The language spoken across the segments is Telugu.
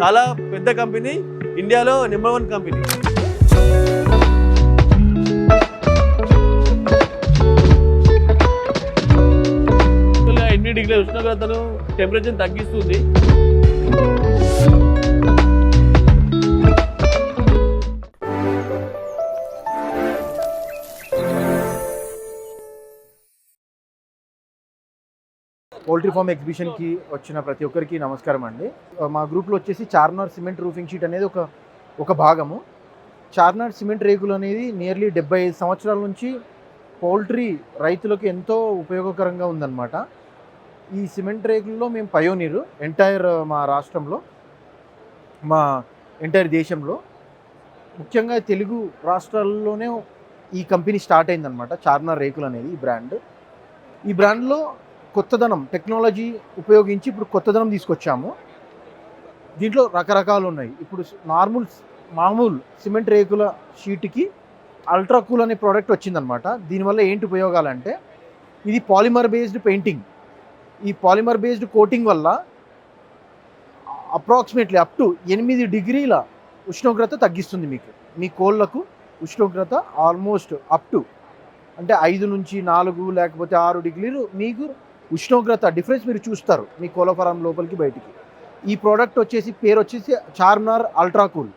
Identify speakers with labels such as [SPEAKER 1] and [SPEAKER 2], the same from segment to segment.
[SPEAKER 1] చాలా పెద్ద కంపెనీ ఇండియాలో నెంబర్ వన్ కంపెనీ. ఎన్ని ఎనిమిది డిగ్రీల ఉష్ణోగ్రతను టెంపరేచర్ తగ్గిస్తుంది.
[SPEAKER 2] పౌల్ట్రీ ఫామ్ ఎగ్జిబిషన్కి వచ్చిన ప్రతి ఒక్కరికి నమస్కారం అండి. మా గ్రూప్లో వచ్చేసి చార్నార్ సిమెంట్ రూఫింగ్ షీట్ అనేది ఒక ఒక భాగము. చార్నార్ సిమెంట్ రేకులు అనేది నియర్లీ డెబ్బై ఐదు సంవత్సరాల నుంచి పౌల్ట్రీ రైతులకు ఎంతో ఉపయోగకరంగా ఉందన్నమాట. ఈ సిమెంట్ రేకుల్లో మేము పయోనీరు ఎంటైర్ మా రాష్ట్రంలో మా ఎంటైర్ దేశంలో. ముఖ్యంగా తెలుగు రాష్ట్రాల్లోనే ఈ కంపెనీ స్టార్ట్ అయిందనమాట చార్నార్ రేకులు అనేది ఈ బ్రాండ్ ఈ బ్రాండ్లో కొత్తదనం టెక్నాలజీ ఉపయోగించి ఇప్పుడు కొత్తదనం తీసుకొచ్చాము. దీంట్లో రకరకాలు ఉన్నాయి. ఇప్పుడు నార్మల్ మామూలు సిమెంట్ రేకుల షీట్కి అల్ట్రా కూల్ అనే ప్రోడక్ట్ వచ్చిందనమాట. దీనివల్ల ఏంటి ఉపయోగాలు అంటే ఇది పాలిమర్ బేస్డ్ పెయింటింగ్. ఈ పాలిమర్ బేస్డ్ కోటింగ్ వల్ల అప్రాక్సిమేట్లీ అప్ టు ఎనిమిది డిగ్రీల ఉష్ణోగ్రత తగ్గిస్తుంది మీకు. మీ కోళ్ళకు ఉష్ణోగ్రత ఆల్మోస్ట్ అప్ టు అంటే ఐదు నుంచి నాలుగు లేకపోతే ఆరు డిగ్రీలు మీకు ఉష్ణోగ్రత డిఫరెన్స్ మీరు చూస్తారు మీ కోలఫారం లోపలికి బయటికి. ఈ ప్రోడక్ట్ వచ్చేసి పేరు వచ్చేసి చార్మినార్ అల్ట్రా కూల్.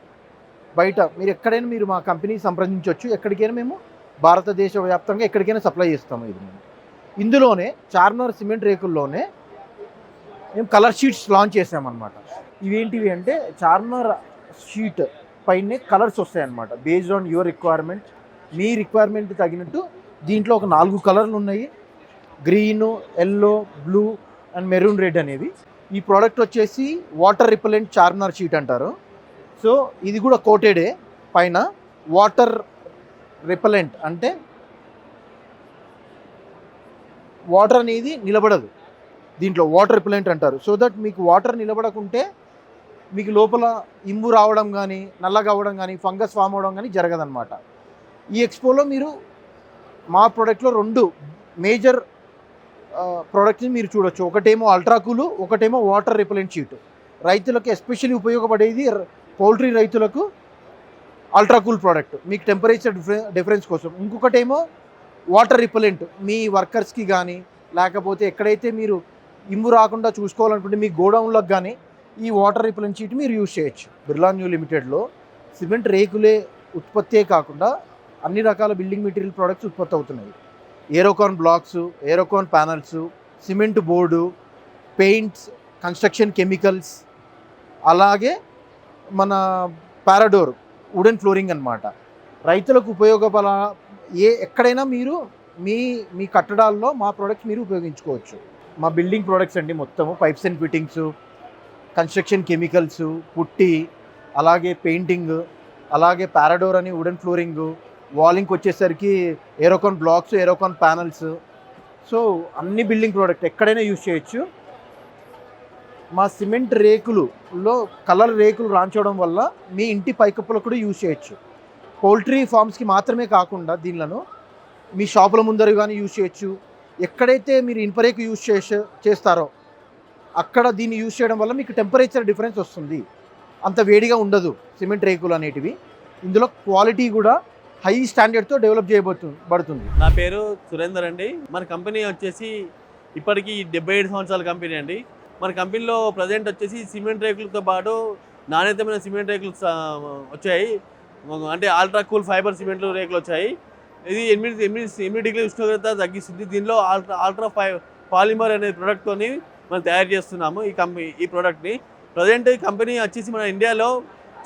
[SPEAKER 2] బయట మీరు ఎక్కడైనా మీరు మా కంపెనీ సంప్రదించవచ్చు. ఎక్కడికైనా మేము భారతదేశ వ్యాప్తంగా ఎక్కడికైనా సప్లై చేస్తాము ఇది మేము. ఇందులోనే చార్మినార్ సిమెంట్ రేకుల్లోనే మేము కలర్ షీట్స్ లాంచ్ చేసామన్నమాట ఇవేంటివి అంటే చార్మినార్ షీట్ పైనే కలర్స్ వస్తాయన్నమాట. బేస్డ్ ఆన్ యువర్ రిక్వైర్మెంట్ మీ రిక్వైర్మెంట్ తగినట్టు దీంట్లో ఒక నాలుగు కలర్లు ఉన్నాయి. Green yellow blue and maroon red అనేది ఈ ప్రోడక్ట్ వచ్చేసి వాటర్ రిపెలెంట్ చార్మినార్ షీట్ అంటారు. సో ఇది కూడా కోటెడే పైన వాటర్ రిపెలెంట్ అంటే వాటర్ అనేది నిలబడదు. దీంట్లో వాటర్ రిపెలెంట్ అంటారు. సో దట్ మీకు వాటర్ నిలబడకుంటే మీకు లోపల ఇంబు రావడం కానీ నల్లగా అవ్వడం కానీ ఫంగస్ ఫామ్ అవ్వడం కానీ జరగదన్నమాట. ఈ ఎక్స్పోలో మీరు మా ప్రోడక్ట్లో రెండు మేజర్ ప్రోడక్ట్ని మీరు చూడొచ్చు. ఒకటేమో అల్ట్రాకూలు ఒకటేమో వాటర్ రిపలెంట్ షీట్ రైతులకు ఎస్పెషల్లీ ఉపయోగపడేది పౌల్ట్రీ రైతులకు అల్ట్రాకూల్ ప్రోడక్ట్ మీకు టెంపరేచర్ డిఫరెన్స్ కోసం. ఇంకొకటేమో వాటర్ రిపలెంట్ మీ వర్కర్స్కి కానీ లేకపోతే ఎక్కడైతే మీరు ఇమ్ము రాకుండా చూసుకోవాలనుకుంటే మీ గోడౌన్లకు కానీ ఈ వాటర్ రిపలెంట్ షీట్ మీరు యూజ్ చేయొచ్చు. బిర్లా న్యూ లిమిటెడ్లో సిమెంట్ రేకులే ఉత్పత్తే కాకుండా అన్ని రకాల బిల్డింగ్ మెటీరియల్ ప్రోడక్ట్స్ ఉత్పత్తి అవుతున్నాయి. Aerocon blocks Aerocon panels cement board paints construction chemicals అలాగే మన పారాడోర్ వుడెన్ ఫ్లోరింగ్ అన్నమాట. రైతులకు ఉపయోగపడ ఏ ఎక్కడైనా మీరు మీ మీ కట్టడాల్లో మా ప్రోడక్ట్స్ మీరు ఉపయోగించుకోవచ్చు. మా బిల్డింగ్ ప్రోడక్ట్స్ అండి మొత్తము. Pipes and fittings construction chemicals putty అలాగే పెయింటింగ్ అలాగే పారాడోర్ అని వుడెన్ ఫ్లోరింగ్ వాలింగ్కి వచ్చేసరికి Aerocon blocks Aerocon panels. So అన్ని బిల్డింగ్ ప్రోడక్ట్ ఎక్కడైనా యూజ్ చేయొచ్చు. మా సిమెంట్ రేకులులో కలర్ రేకులు రాంచడం వల్ల మీ ఇంటి పైకప్పులకు కూడా యూజ్ చేయొచ్చు. పౌల్ట్రీ ఫార్మ్స్కి మాత్రమే కాకుండా దీనిలను మీ షాపుల ముందర కానీ యూజ్ చేయొచ్చు. ఎక్కడైతే మీరు ఇన్పరేకు యూజ్ చేసే చేస్తారో అక్కడ దీన్ని యూజ్ చేయడం వల్ల మీకు టెంపరేచర్ డిఫరెన్స్ వస్తుంది. అంత వేడిగా ఉండదు సిమెంట్ రేకులు అనేటివి. ఇందులో క్వాలిటీ కూడా హై స్టాండర్డ్తో డెవలప్ చేయబోతు పడుతుంది
[SPEAKER 1] నా పేరు సురేందర్ అండి. మన కంపెనీ వచ్చేసి ఇప్పటికీ డెబ్బై ఏడు సంవత్సరాల కంపెనీ అండి. మన కంపెనీలో ప్రజెంట్ వచ్చేసి సిమెంట్ రేకులతో పాటు నాణ్యతమైన సిమెంట్ రేకులు వచ్చాయి. అంటే ఆల్ట్రా కూల్ ఫైబర్ సిమెంట్ రేకులు వచ్చాయి. ఇది ఎనిమిది ఎనిమిది ఎనిమిది డిగ్రీ ఉష్ణోగ్రత తగ్గిస్తుంది. దీనిలో ఆల్ట్రా ఆల్ట్రా ఫై పాలిమర్ అనే ప్రోడక్ట్తోని మనం తయారు చేస్తున్నాము ఈ కంపెనీ ఈ ప్రోడక్ట్ని ప్రజెంట్ ఈ కంపెనీ వచ్చేసి మన ఇండియాలో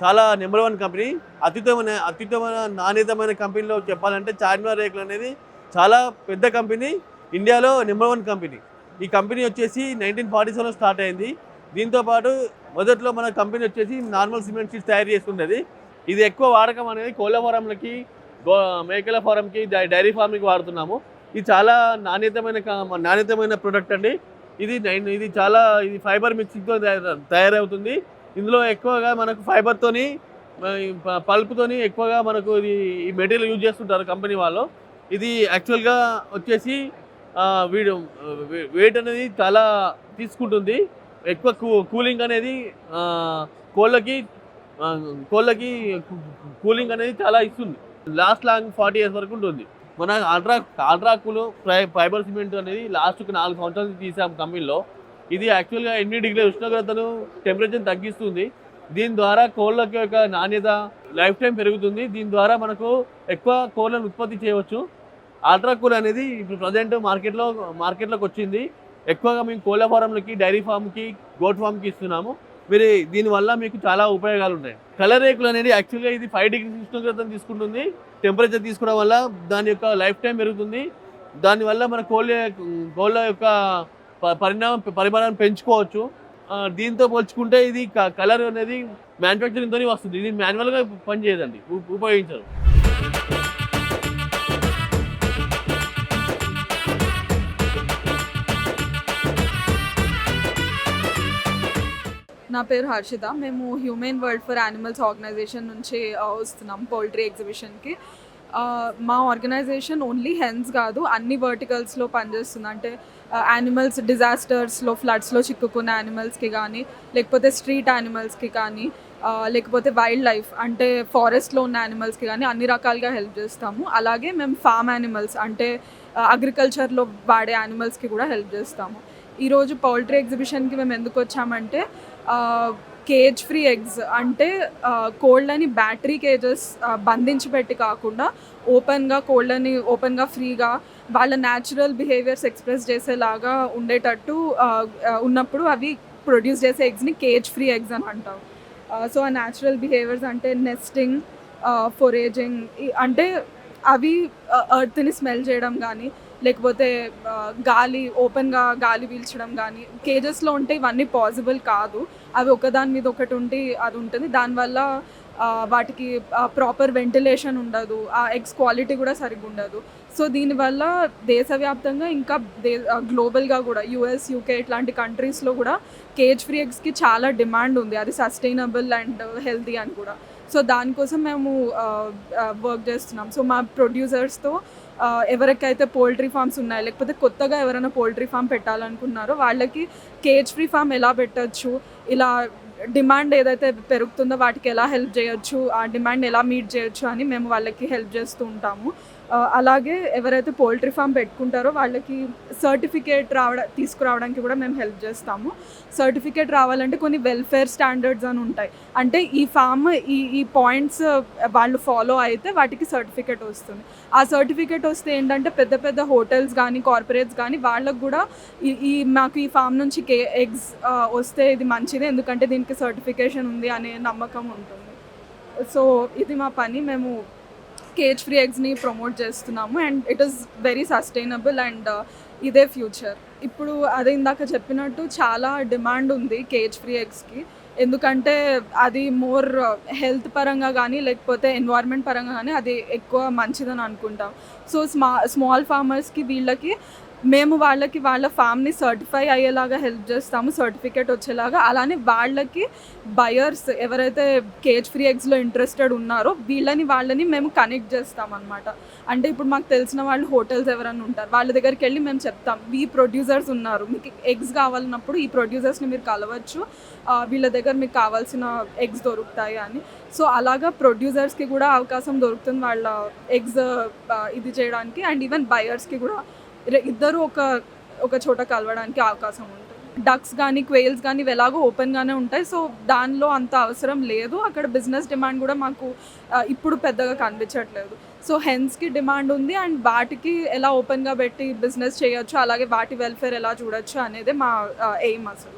[SPEAKER 1] చాలా నెంబర్ వన్ కంపెనీ. అత్యుత్తమైన అత్యుత్తమైన నాణ్యతమైన కంపెనీలో చెప్పాలంటే చార్మినార్ రేకులు అనేది చాలా పెద్ద కంపెనీ ఇండియాలో నెంబర్ వన్ కంపెనీ. ఈ కంపెనీ వచ్చేసి నైన్టీన్ ఫార్టీ సెవెన్లో స్టార్ట్ అయింది. దీంతో పాటు మొదట్లో మన కంపెనీ వచ్చేసి నార్మల్ సిమెంట్ షీట్స్ తయారు చేస్తుండేది ఇది ఎక్కువ వాడకం అనేది కోళ్ళ ఫారంలకి గో మేకల ఫారంకి డై- డైరీ ఫార్మింగ్కి వాడుతున్నాము. ఇది చాలా నాణ్యతమైన నాణ్యతమైన ప్రొడక్ట్ అండి. ఇది నైన్ ఇది చాలా ఇది ఫైబర్ మిక్సింగ్తో తయారు- తయారవుతుంది. ఇందులో ఎక్కువగా మనకు ఫైబర్తోని పల్ప్తోని ఎక్కువగా మనకు ఇది ఈ మెటీరియల్ యూజ్ చేస్తుంటారు కంపెనీ వాళ్ళు. ఇది యాక్చువల్గా వచ్చేసి వీడు వెయిట్ అనేది చాలా తీసుకుంటుంది. ఎక్కువ కూలింగ్ అనేది కోళ్ళకి కోళ్ళకి కూలింగ్ అనేది చాలా ఇస్తుంది. లాస్ట్ లాంగ్ ఫార్టీ ఇయర్స్ వరకు ఉంటుంది. మన అల్ట్రా అల్ట్రాకులు ఫైబర్ సిమెంట్ అనేది లాస్ట్కి నాలుగు సంవత్సరాలు తీసాం కంపెనీలో. ఇది యాక్చువల్గా ఎనిమిది డిగ్రీల ఉష్ణోగ్రతను టెంపరేచర్ తగ్గిస్తుంది. దీని ద్వారా కోళ్ళకి యొక్క నాణ్యత లైఫ్ టైం పెరుగుతుంది. దీని ద్వారా మనకు ఎక్కువ కోళ్ళను ఉత్పత్తి చేయవచ్చు. అల్ట్రా కూల్ అనేది ఇప్పుడు ప్రజెంట్ మార్కెట్లో మార్కెట్లోకి వచ్చింది. ఎక్కువగా మేము కోళ్ళ ఫారంలకి డైరీ ఫామ్కి గోట్ ఫామ్కి ఇస్తున్నాము. మీరు దీనివల్ల మీకు చాలా ఉపయోగాలు ఉన్నాయి కలర్ రేకులు అనేది యాక్చువల్గా ఇది ఫైవ్ డిగ్రీ ఉష్ణోగ్రతను తీసుకుంటుంది. టెంపరేచర్ తీసుకోవడం వల్ల దాని యొక్క లైఫ్ టైం పెరుగుతుంది. దానివల్ల మన కోళ్ళ కోళ్ళ యొక్క పరిణామం పరిమాణాన్ని పెంచుకోవచ్చు. దీంతో పోల్చుకుంటే ఇది కలర్ అనేది మ్యానుఫ్యాక్చరింగ్తోనే వస్తుంది. ఇది మాన్యువల్గా పనిచేయదండి. ఉపయోగించరు.
[SPEAKER 3] నా పేరు హర్షిత. మేము Humane world for animals organisation నుంచి వస్తున్నాం పౌల్ట్రీ ఎగ్జిబిషన్కి. మా ఆర్గనైజేషన్ ఓన్లీ హెన్స్ కాదు అన్ని వర్టికల్స్లో పనిచేస్తుంది. అంటే యానిమల్స్ డిజాస్టర్స్లో ఫ్లడ్స్లో చిక్కుకున్న యానిమల్స్కి కానీ లేకపోతే స్ట్రీట్ యానిమల్స్కి కానీ లేకపోతే వైల్డ్ లైఫ్ అంటే ఫారెస్ట్లో ఉన్న యానిమల్స్కి కానీ అన్ని రకాలుగా హెల్ప్ చేస్తాము. అలాగే మేము ఫామ్ యానిమల్స్ అంటే అగ్రికల్చర్లో వాడే యానిమల్స్కి కూడా హెల్ప్ చేస్తాము. ఈరోజు పౌల్ట్రీ ఎగ్జిబిషన్కి మేము ఎందుకు వచ్చామంటే కేజ్ ఫ్రీ ఎగ్స్ అంటే కోల్డ్ కోళ్ళని బ్యాటరీ కేజెస్ బంధించి పెట్టి కాకుండా ఓపెన్గా కోళ్ళని ఓపెన్గా ఫ్రీగా వాళ్ళ న్యాచురల్ బిహేవియర్స్ ఎక్స్ప్రెస్ చేసేలాగా ఉండేటట్టు ఉన్నప్పుడు అవి ప్రొడ్యూస్ చేసే ఎగ్స్ని కేజ్ ఫ్రీ ఎగ్స్ అని అంటాం. సో ఆ న్యాచురల్ బిహేవియర్స్ అంటే నెస్టింగ్ ఫొరేజింగ్ అంటే అవి ఎర్త్ని స్మెల్ చేయడం కానీ లేకపోతే గాలి ఓపెన్గా గాలి పీల్చడం కానీ కేజెస్లో ఉంటే ఇవన్నీ పాసిబుల్ కాదు. అవి ఒకదాని మీద ఒకటి ఉండి అది ఉంటుంది. దానివల్ల వాటికి ప్రాపర్ వెంటిలేషన్ ఉండదు. ఆ ఎగ్స్ క్వాలిటీ కూడా సరిగ్గా ఉండదు. సో దీనివల్ల దేశవ్యాప్తంగా ఇంకా దే గ్లోబల్గా కూడా యూఎస్ యూకే ఇట్లాంటి కంట్రీస్లో కూడా కేజ్ ఫ్రీ ఎగ్స్కి చాలా డిమాండ్ ఉంది. అది సస్టైనబుల్ అండ్ హెల్తీ అని కూడా. సో దానికోసం మేము వర్క్ చేస్తున్నాం. సో మా ప్రొడ్యూసర్స్తో ఎవరికైతే పోల్ట్రీ ఫార్మ్స్ ఉన్నాయో లేకపోతే కొత్తగా ఎవరైనా పోల్ట్రీ ఫామ్ పెట్టాలనుకున్నారో వాళ్ళకి కేజ్ ఫ్రీ ఫామ్ ఎలా పెట్టచ్చు ఇలా డిమాండ్ ఏదైతే పెరుగుతుందో వాటికి ఎలా హెల్ప్ చేయొచ్చు ఆ డిమాండ్ ఎలా మీట్ చేయొచ్చు అని మేము వాళ్ళకి హెల్ప్ చేస్తూ ఉంటాము. అలాగే ఎవరైతే పోల్ట్రీ ఫామ్ పెట్టుకుంటారో వాళ్ళకి సర్టిఫికేట్ రావడం తీసుకురావడానికి కూడా మేము హెల్ప్ చేస్తాము. సర్టిఫికేట్ రావాలంటే కొన్ని వెల్ఫేర్ స్టాండర్డ్స్ అని ఉంటాయి. అంటే ఈ ఫామ్ ఈ ఈ పాయింట్స్ వాళ్ళు ఫాలో అయితే వాటికి సర్టిఫికేట్ వస్తుంది. ఆ సర్టిఫికేట్ వస్తే ఏంటంటే పెద్ద పెద్ద హోటల్స్ కానీ కార్పొరేట్స్ కానీ వాళ్ళకు కూడా ఈ ఈ మాకు ఈ ఫామ్ నుంచి కే ఎగ్స్ వస్తే ఇది మంచిది. ఎందుకంటే దీనికి సర్టిఫికేషన్ ఉంది అనే నమ్మకం ఉంటుంది. సో ఇది మా పని. మేము కేజ్ ఫ్రీ ఎగ్స్ని ప్రమోట్ చేస్తున్నాము and it is very sustainable and ఇదే ఫ్యూచర్ ఇప్పుడు అదే ఇందాక చెప్పినట్టు చాలా డిమాండ్ ఉంది కేజ్ ఫ్రీ ఎగ్స్కి ఎందుకంటే అది మోర్ హెల్త్ uh, పరంగా కానీ లేకపోతే ఎన్వైర్న్మెంట్ పరంగా కానీ అది ఎక్కువ మంచిదని అనుకుంటాం. సో స్మా స్మాల్ ఫార్మర్స్కి వీళ్ళకి మేము వాళ్ళకి వాళ్ళ ఫామ్ని సర్టిఫై అయ్యేలాగా హెల్ప్ చేస్తాము సర్టిఫికేట్ వచ్చేలాగా. అలానే వాళ్ళకి బయర్స్ ఎవరైతే కేజ్ ఫ్రీ ఎగ్స్లో ఇంట్రెస్టెడ్ ఉన్నారో వీళ్ళని వాళ్ళని మేము కనెక్ట్ చేస్తాం అనమాట అంటే ఇప్పుడు మాకు తెలిసిన వాళ్ళు హోటల్స్ ఎవరైనా ఉంటారు వాళ్ళ దగ్గరికి వెళ్ళి మేము చెప్తాం ఈ ప్రొడ్యూసర్స్ ఉన్నారు మీకు ఎగ్స్ కావాలన్నప్పుడు ఈ ప్రొడ్యూసర్స్ని మీరు కలవచ్చు వీళ్ళ దగ్గర మీకు కావాల్సిన ఎగ్స్ దొరుకుతాయి అని. సో అలాగా ప్రొడ్యూసర్స్కి కూడా అవకాశం దొరుకుతుంది వాళ్ళ ఎగ్స్ ఇది చేయడానికి. అండ్ ఈవెన్ బయర్స్కి కూడా ఇద్దరు ఒక ఒక చోట కలవడానికి అవకాశం ఉంటుంది. డక్స్ కానీ క్వేల్స్ కానీ ఎలాగో ఓపెన్గానే ఉంటాయి. సో దానిలో అంత అవసరం లేదు. అక్కడ బిజినెస్ డిమాండ్ కూడా మాకు ఇప్పుడు పెద్దగా కనిపించట్లేదు. సో హెన్స్కి డిమాండ్ ఉంది అండ్ వాటికి ఎలా ఓపెన్గా పెట్టి బిజినెస్ చేయొచ్చు అలాగే వాటి వెల్ఫేర్ ఎలా చూడొచ్చు అనేది మా ఎయిమ్ అసలు.